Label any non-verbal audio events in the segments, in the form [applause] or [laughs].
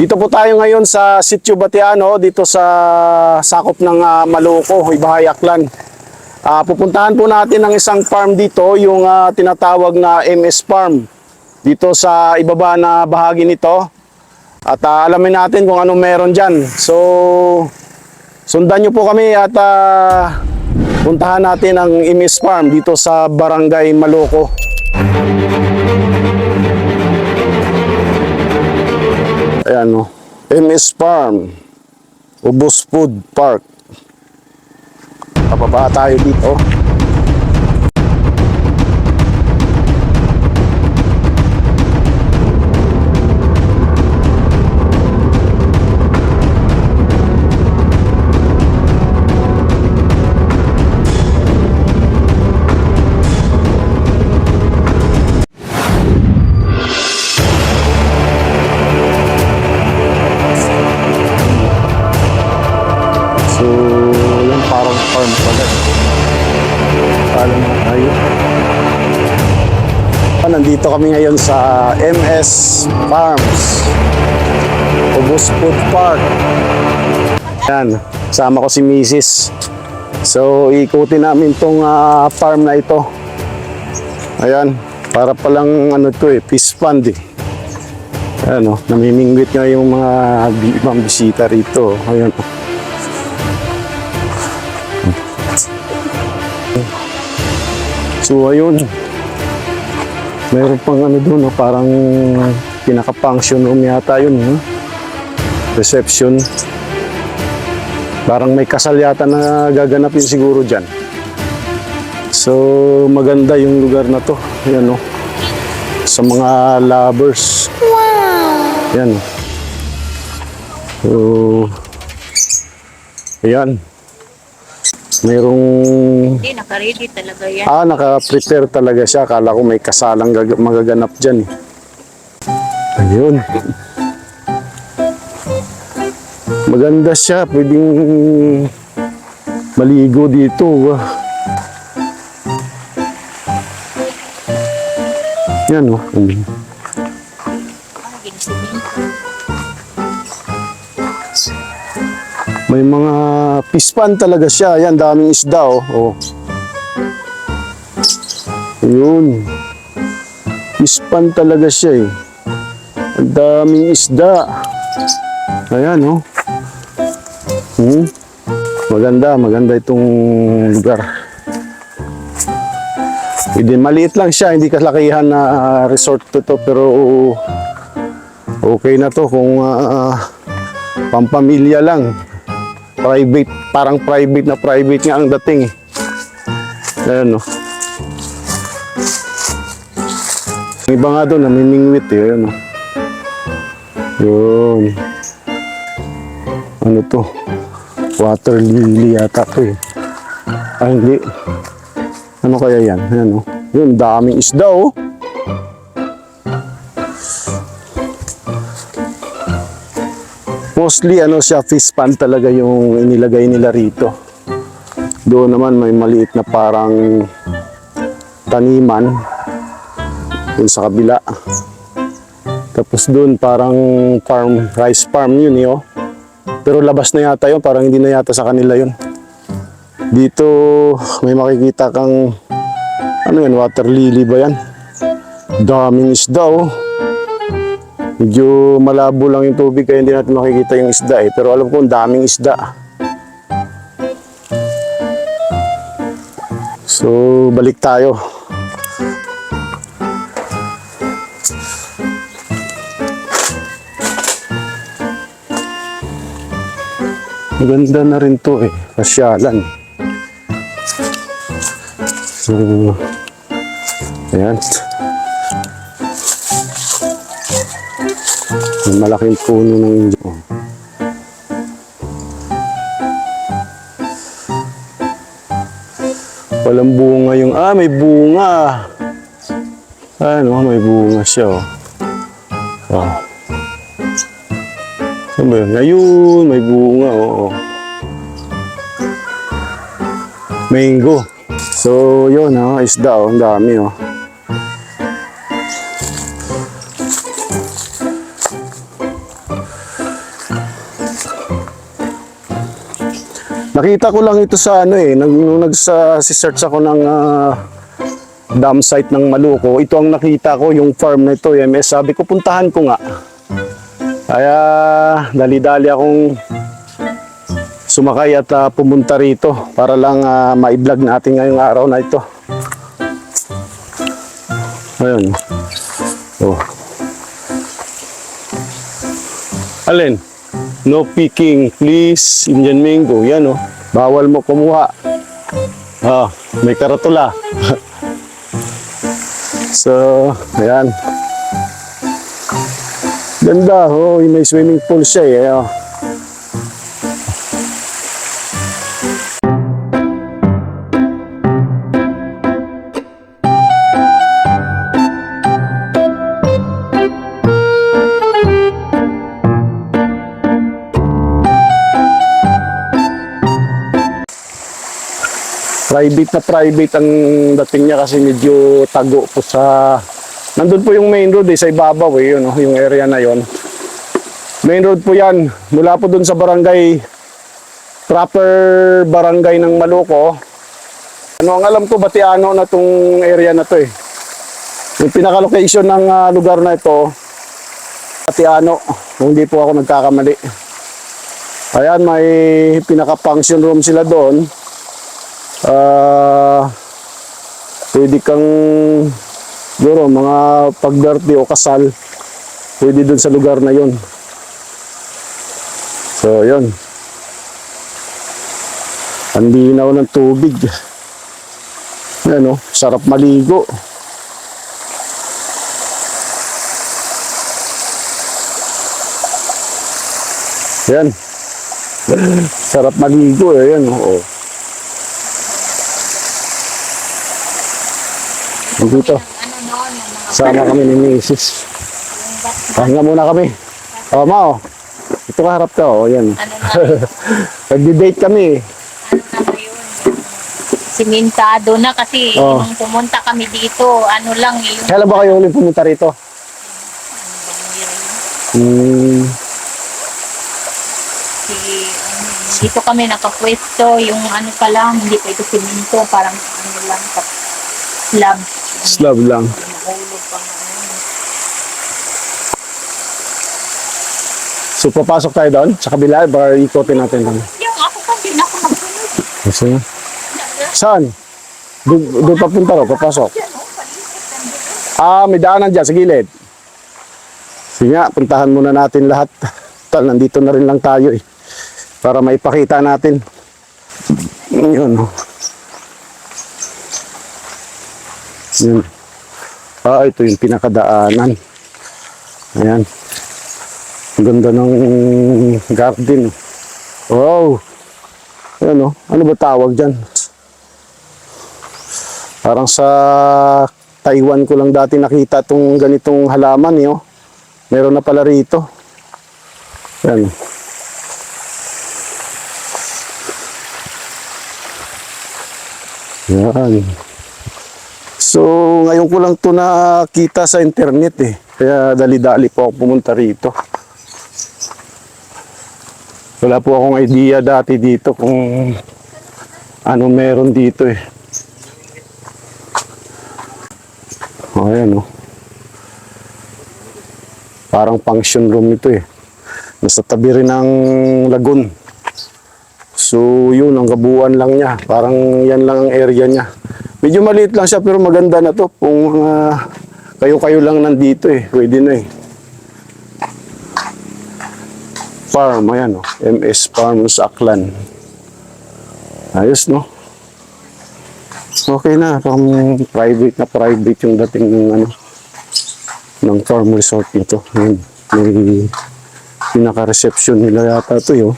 Dito po tayo ngayon sa Sitio Batiano, dito sa sakop ng ah, Maluco, Ibahay Aklan. Ah, pupuntahan po natin ang isang farm dito, yung ah, tinatawag na MS Farm. Dito sa ibaba na bahagi nito. At ah, alamin natin kung anong meron dyan. So, sundan nyo po kami at ah, puntahan natin ang MS Farm dito sa Barangay Maluco. Ayan o. MS Farm. Ubus Food Park. Pababa tayo dito. So, yung parang farm pala. Pala na tayo. Ah, Nandito kami ngayon sa MS Farms. Ubus Food Park. Yan, sama ko si Mrs. So, ikutin namin tong ah, farm na ito. Ayan, para palang ano to eh, fish pond eh. Ayan o, namimingwit nga yung mga ibang bisita rito. Ayan o. So ayun. Meron pang ano doon, no? parang pinaka-function room yata yun. No? Reception. Parang may kasal yata na gaganapin siguro dyan. So maganda yung lugar na to. Yan no. Sa mga lovers. Wow! Yan. So, ayan. Merong Hindi, naka-ready talaga yan. Ah, naka-prepare talaga siya. Akala ko may kasalang gag- magaganap dyan. Ayun. Maganda siya. Pwedeng maligo dito. Yan o. Oh. Mm. May mga pispan talaga siya. Yan, daming isda oh. oh. Yun. Pispan talaga siya eh. Ang daming isda. Ayan oh. Hmm. Maganda, maganda itong lugar. Hindi, maliit lang siya, hindi kalakihan na ah, resort to, to pero okay na to kung ah, pampamilya lang private, parang private na private nga ang dating eh. Ayan no. Yung iba nga doon, namimingwit eh. Ayan no. Yun. Ano to? Water lily yata to eh. Ah, hindi. Ano kaya yan? Ayan no. Yun, daming isda oh. Mostly ano siya, fish pan talaga yung inilagay nila rito. Doon naman may maliit na parang taniman. Doon sa kabila. Tapos doon parang farm, rice farm yun eh oh. Pero labas na yata yun, parang hindi na yata sa kanila yun. Dito may makikita kang ano yan, water lily ba yan? Daming isda oh. Medyo malabo lang yung tubig kaya hindi natin makikita yung isda eh. Pero alam ko ang daming isda. So, balik tayo. Maganda na rin to eh. Pasyalan. So, ayan. May malaking puno ng indio. Oh. Walang bunga yung... Ah, may bunga! Ano, may bunga siya. Oh. oh. Saan ba yun? Ayun, may bunga. Oo. Mango. So, yun, oh, isda. Oh, ang dami. Oh. Nakita ko lang ito sa ano eh, nung, nung nagsa-search ako ng ah, dam site ng Maluko, ito ang nakita ko, yung farm na ito, MS. Sabi ko, puntahan ko nga. Kaya, dali-dali akong sumakay at ah, pumunta rito para lang ah, ma-vlog natin ngayong araw na ito. Ayun. Oh. Alin? No picking, please. Indian mango. Yan, oh. Bawal mo kumuha. Ah, may karatula. [laughs] so, ayan. Ganda, oh. May swimming pool siya, eh. Oh. Private na private ang dating niya kasi medyo tago po sa... Nandun po yung main road eh, sa ibabaw eh, yun, oh, yung area na yon. Main road po yan, mula po dun sa barangay, proper barangay ng Maluko. Ano ang alam ko, Batiano na tong area na to eh. Yung pinaka-location ng ah, lugar na ito, Batiano, kung hindi po ako nagkakamali. Ayan, may pinaka-function room sila doon. Ah, pwede kang siguro mga pag-birthday o kasal pwede dun sa lugar na yon. So, yun. Ang linaw ng tubig. Ano, sarap maligo. Yan. [laughs] sarap maligo eh. Yan, oo. Dito. Sama kami ni Mrs. Pahinga muna kami. O, oh. Ito ka harap ka, oh. Yan. [laughs] na, Nag-debate kami. ano na kasi Oh. nung pumunta kami dito, ano lang yung Kailan ba kayo ulit pumunta rito? Hmm. si, ano, dito kami nakapwesto, yung ano pa lang, hindi pa ito simento, parang ano lang, slab. Slab lang. So, papasok tayo doon sa kabila. Baka ikotin natin doon. Yung ako pa din ako magsunod. Kasi, saan? Doon, doon papunta ro, papasok. Oh. Ah, may daanan dyan sa gilid. Sige nga, puntahan muna natin lahat. [laughs] Tal, nandito na rin lang tayo eh. Para maipakita natin. Yun. oh. Yun. Ah, ito yung pinakadaanan. Ayan. Ang ganda ng garden. Wow. Ayan oh. Ano ba tawag dyan? Parang sa Taiwan ko lang dati nakita tong ganitong halaman eh, oh. Meron na pala rito. Yan. Yan. So, ngayon ko lang to nakita sa internet eh. Kaya dali-dali po ako pumunta rito. Wala po akong idea dati dito kung ano meron dito eh. Oh, ayan oh. Parang function room ito eh. Nasa tabi rin ng lagoon. So yun, ang kabuuan lang niya. Parang yan lang ang area niya. Medyo maliit lang siya pero maganda na to. Kung mga kayo-kayo lang nandito eh. Pwede na eh. Farm, ayan oh. MS Farms Aklan. Ayos no? Okay na, pang private na private yung dating ng ano ng farm resort nito. Ayan, may pinaka-reception nila yata ito yun.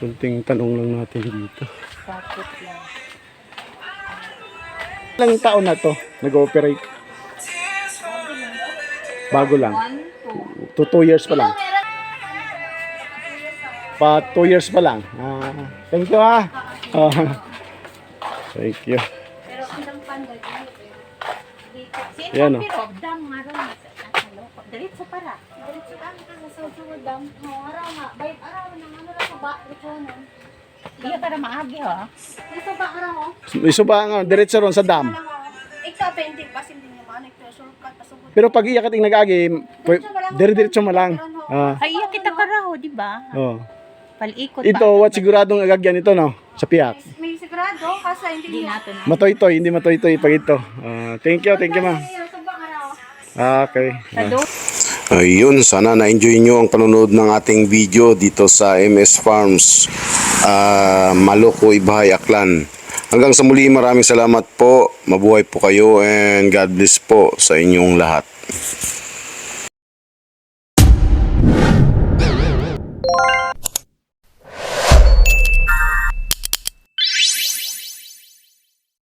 Kunting tanong lang natin dito. Bakit lang? Ilang taon na to nag-ooperate? Bago lang. To two years pa lang. Pa two years pa lang. Ah, thank you ah. Ah, thank you. Pero ang panday dito. Si Yan, oh. Pero dam nga ron sa loko. Diretso para. Diretso ang ang sa sudam. Mo araw nga, bay araw nang ano ra ko ba nun. Iya para maagi ha. Dito ba araw mo? Iso ba nga diretso ron sa dam. Ikaw painting pa hindi niyo man ito shortcut pasugod. Pero pag iyak ating nag-agi, dire-diretso mo lang. Ah, Ay iya kita karaho, di ba? oh. Palikot Ito, what siguradong agagyan ito, no? Sa piyak. May sigurado kasi hindi Hindi niyo. nato na. Matoy-toy, hindi matoy-toy pag ito. Ah, thank you, thank you, ma'am. Sa ba araw? Ah, okay. Sa do. Ayun, sana na-enjoy nyo ang panonood ng ating video dito sa MS Farms, ah, Maloko, Ibahay, Aklan. Hanggang sa muli, maraming salamat po. Mabuhay po kayo and God bless po sa inyong lahat.